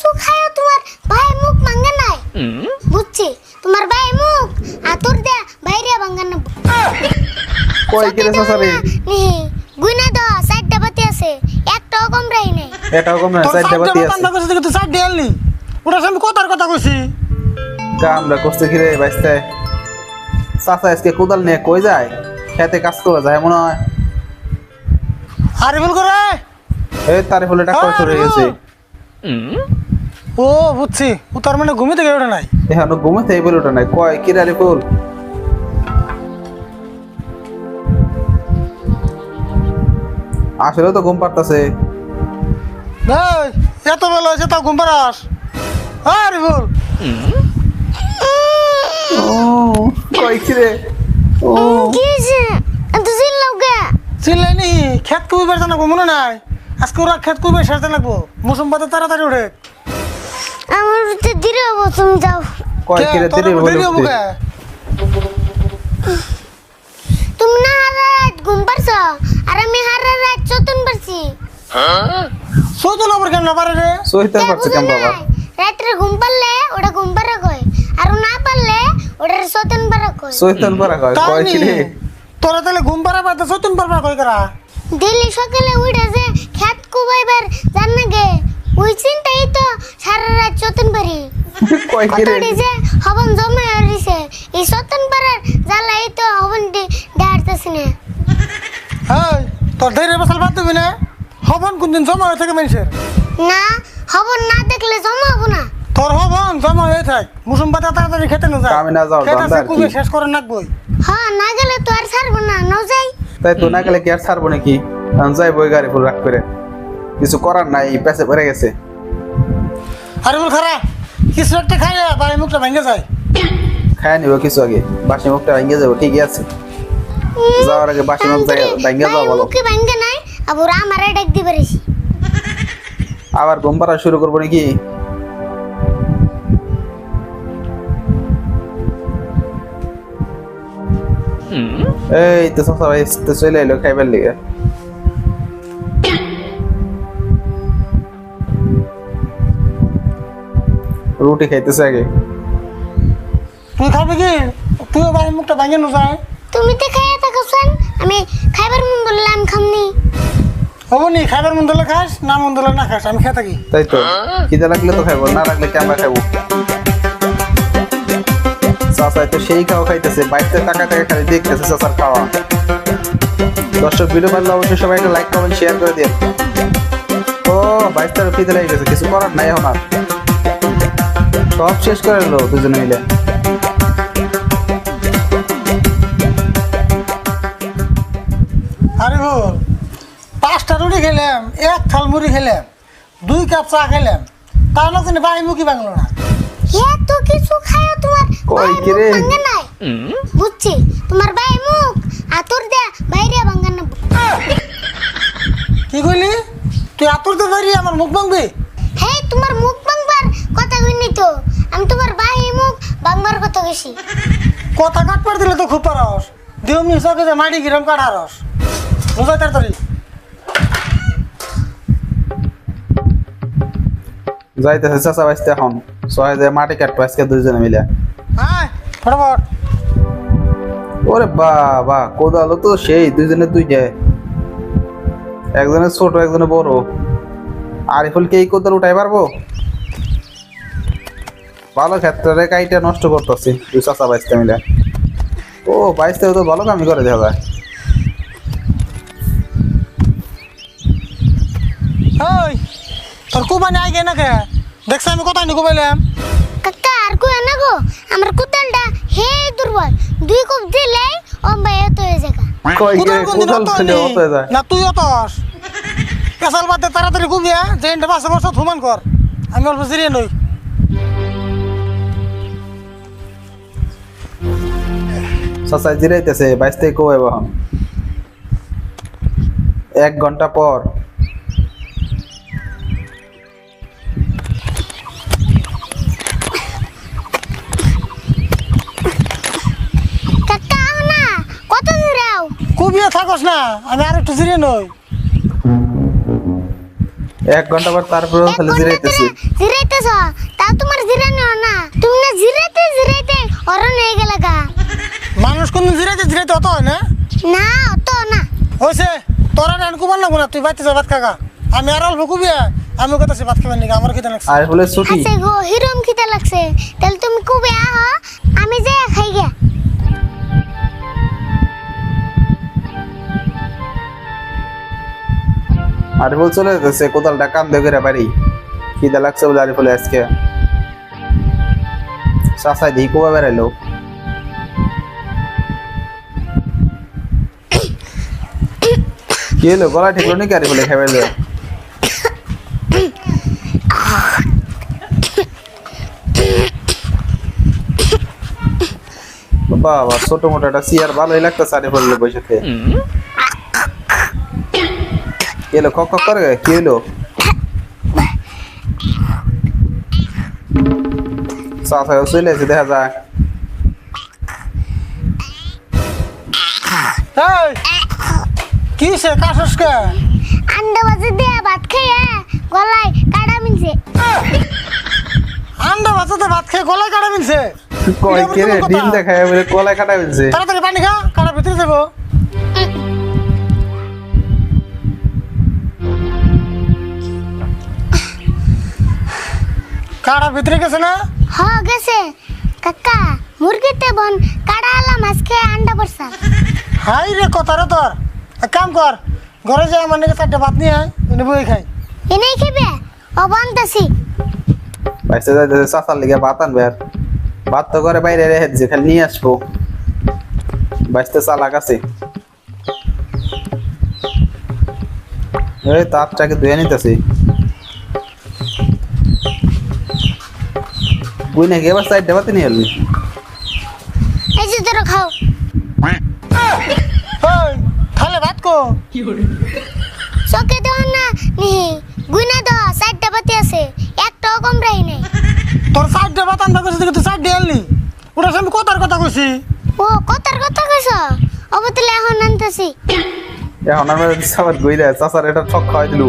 কিছু খায় তোমার ভাই মুখ ভাঙে নাই। বুঝছি? তোমার ভাই মুখ আতর দে বাইরে ভাঙে না কই কিরে চাচারে নি গুইনা দাও সাইডটা বাতি আছে। একটাও কম রাই নাই এটাও কম না চারটা সাইডে আছে। কইছিস সাইড দিয়ে আনলি ওটা আমি কথার কথা কইছি কামরা করতে কিরে বাইসতে চাচা আজকে কোদাল নিয়ে কই যায় খেতে কাজ করে যায় মনে হয়। আরে বল করে এই তারে ফলে টাকা চলে গেছে। ও বুঝছি। ও তার মানে ঘুমিতে গেছে ওটা নাই? এখন ঘুমাতে এই বলে ওটা নাই। কয় কিরে আরে ফুল আসলে তো ঘুম পারতাছে এত বেলা হয়েছে তাও ঘুম পারাস আরে বল ও কয় কিরে ও। কি হইছে এত জিল লাগে চিল্লাই খেত কুবি বেড়তে মনে নাই। আজকে ওরা খেত কুবি সারতে লাগবো। মৌসুম পাতে তাড়াতাড়ি উঠে আমার তো ধীরে হব তুমি যাও। কয় কিরে দেরি দেরি হব? তুমি না হারা রাত ঘুম পারছ? আর আমি হারা রাত চতুন পারছি। সৌতন আবার কেন পারে রে? সহিতে পারছে কেন বাবা? রাত্রে ঘুম পারলে ওটা ঘুম পারা কয় আর না পারলে ওটা চতুন পারা কয়। সহিতন পারা কয় তাই কয় কিরে? তোরা তাহলে ঘুম পারা পাতে সৌতন পারবা কই করা? দিল্লি সকালে উঠে যে খেত কুবাইবার জান না গে ওই চিন্তাই কয় কতটি যে হবন জমে হারিছে এই চতুন পারার জ্বালাই তো হবন ডারতেছে না এই তোর ধৈর্য বসাল বাদ দিবি না? হবন কোনদিন জমা হয়ে থাকে মানুষের না হবন না দেখলে জমা হব না। তোর হবন জমা হয়ে থাক। মৌসুম পাতে তাড়াতাড়ি খেতে না যায় কামে না যাও, খেত ধান্দা আছে আর কি? শেষ করে নাকবই হ্যাঁ না গেলে তো আর ছাড়বো না ন যাই তাই তো না গেলে কি আর ছাড়বো নাকি? এখন যাই বই গাড়ি ফুল রাখ করে কিছু করার নাই পেছে পড়ে গেছে। আরে বল খারা কিছু একটা খাই বাড়ি মুখটা ভেঙে যায়। খায় নিব কিছু আগে বাসি মুখটা ভেঙে যাব ঠিকই আছে। যাওয়ার আগে বাসি মুখ ভেঙে যাও বলো মুখে ভাঙ্গে নাই আবার আমারে ডাক দি পারিস আবার ঘুম পাড়া শুরু করব নাকি? এই তো সবাই তো চলে এলো খাইবার লিগে। রুটি খাইতেছে আগে। তুই খাবি কি? তুই বাড়ি মুখটা ভেঙে না যায় তুমি তো খাইয়া থাকছেন আমি খাইবার মন বললাম খামনি। হব নি খাবার মন দিলে খাস না মন দিলে না খাস আমি খেয়ে থাকি। তাই তো। খিদে লাগলে তো খাইবো না লাগলে কি আমরা খাইবো? চাচা তো সেই খাওয়া খাইতেছে বাইরে টাকা টাকা খালি দেখতেছে চাচার খাওয়া। দর্শক ভিডিও ভালো অবশ্যই সবাই একটা লাইক কমেন্ট শেয়ার করে দিন ও বাইশ তার খিদে লেগে গেছে কিছু করার নাই এখন আর। সব শেষ করে এলো দুজনে মিলে। আরে বল পাঁচটা রুটি খেলাম এক থাল মুড়ি খেলাম দুই কাপ চা খেলাম তার না জানি বাড়ি মুখি ভাঙলো না। এত কিছু খায় তোমার কই ভাই কি রে? মুখ ভাঙ্গে নাই? বুঝছি তোমার বাই মুখ আতর দে বাইরে না। কি কইলি? তুই আতুরতে পারি আমার মুখ ভাঙবি হে তোমার মুখ ভাঙবার কথা কইনি তো আমি তোমার ভাই মুখ ভাঙবার কথা কইছি। কথা কাটবার দিলে তো খুব পারস। দিও মি সকে যে মাটি গিরম কাটারস। বুঝাই তাড়াতাড়ি যাইতেছে চাচা বাইসতে এখন। সবাই যায় মাটি কাটবো আজকে দুজনে মিলে। হ্যাঁ ফটাফট। ওরে বাবা কোদালো তো সেই দুইজনে দুই যায় একজনের ছোট একজনে বড়। আরিফুল কে এই কোদাল উঠাই পারব? ভালো ক্ষেত্রে কাইটা নষ্ট করতেছি। দুই চাচা বাইসতে মিলে। ও বাইসতে তো ভালো কামই করে দেখা যায়। ওই তোর কুবানি আই গে না কে দেখছ আমি কথা নি কুবাইলাম? কাকা আর কই না গো আমার কুতালটা হে দুর্বল। দুই কোপ দিলে এত হয়ে কই অত নি? হত হয়ে যায়। না তুই অতস পেশাল বাদে তাড়াতাড়ি কুবিয়া যে ইন্টা বাসে বসে থুমান কর। আমি অল্প জিরিয়ে নই। চাচা জিরাইতেছে কই এখন। এক ঘণ্টা পর। থাকস না আমি আর একটু জিরিয়ে নই। এক ঘণ্টা পর তারপরে খালি জিরাইতেছি। জিরাইতেছ? তোমার জিরানো না। তুমি না জিরাইতে জিরাইতে অরণ হয়ে গেলে গা মানুষ কোন জিরাইতে জিরাইতে অত হয় না? না অত না। হয়েছে তোরা না কুমার লাগবো না তুই বাইতে যা ভাত খাগা আমি আর অল্প কুবি আমি কথা ভাত খাবেন নাকি আমার খেতে লাগছে। আর বলে ছুটি। আছে গো হিরম খিতে লাগছে। তাহলে তুমি কুবে আহ আমি যে খাই গে আর বল চলে যেতেছে কোদালটা কান দিয়ে বাড়ি। খিদে লাগছে বলে আর বলে আজকে। চাষাই দিই কোবা বেড়াইলো। কি হলো? গলা ঠিক নাকি? আর বলে খাই বেড়াইলো বাবা, ছোট মোটো একটা চেয়ার ভালোই লাগতেছে আরে বললে বসেতে কি হলো? কক কক করে? কি হলো? চাষাই চলে এসে দেখা যায়। কি সে কাশস কে? আন্ডা বাজে দিয়ে ভাত খাইয়া গলায় কাটা মিনছে আন্ডা ভাততে ভাত খেয়ে গলায় কাটা মিলছে? কয় কে রে ডিম দেখায় বলে কলাই কাটা ফেলছে তাড়াতাড়ি পানি খা কাটা ভিতরে যাব। কাটা ভিতরে গেছে না? হ গেছে। কাকা মুরগিতে বন কাটা আলা মাছ খেয়ে আন্ডা পড়ছা হাই রে কথা রে তোর। এক কাম কর ঘরে যাই আমার নাকি চারটে ভাত নিয়ে আয় এনে বই খাই। এনেই খেবে? বাইসে যাইতেছে চাচার লিগে ভাত আনবে আর। ভাত তো করে বাইরে রেখে দিছে খালি নিয়ে আসব। বাইসতে চালাক আছে। এই তাপটাকে ধুয়ে নিতেছি। বুই নাকি এবার সাইডটা বাতি নিয়ে এলি? চোখে দেওয়ার না নিহি গুইনা দেওয়া চারটা বাতি আছে একটাও কম রাই নাই। তোর চারটে ভাত আনতে গেছে তুই চারটে আনলি। ওটা আমি কথার কথা কইছি। ও কথার কথা কইছ? অবতলে এখন আনতেছি। এখন আমরা সাবার গইলে চাচার এটা ঠক খাওয়াই দিলু।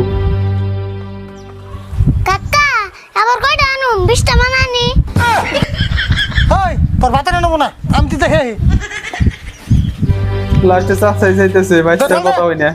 কাকা আবার কয়টা আনুম? বিশটা মানানি ওই তোর ভাত এনে নেব না আমি তুই দেখে লাস্টে চাচাই যাইতেছে ভাই। কথা হই না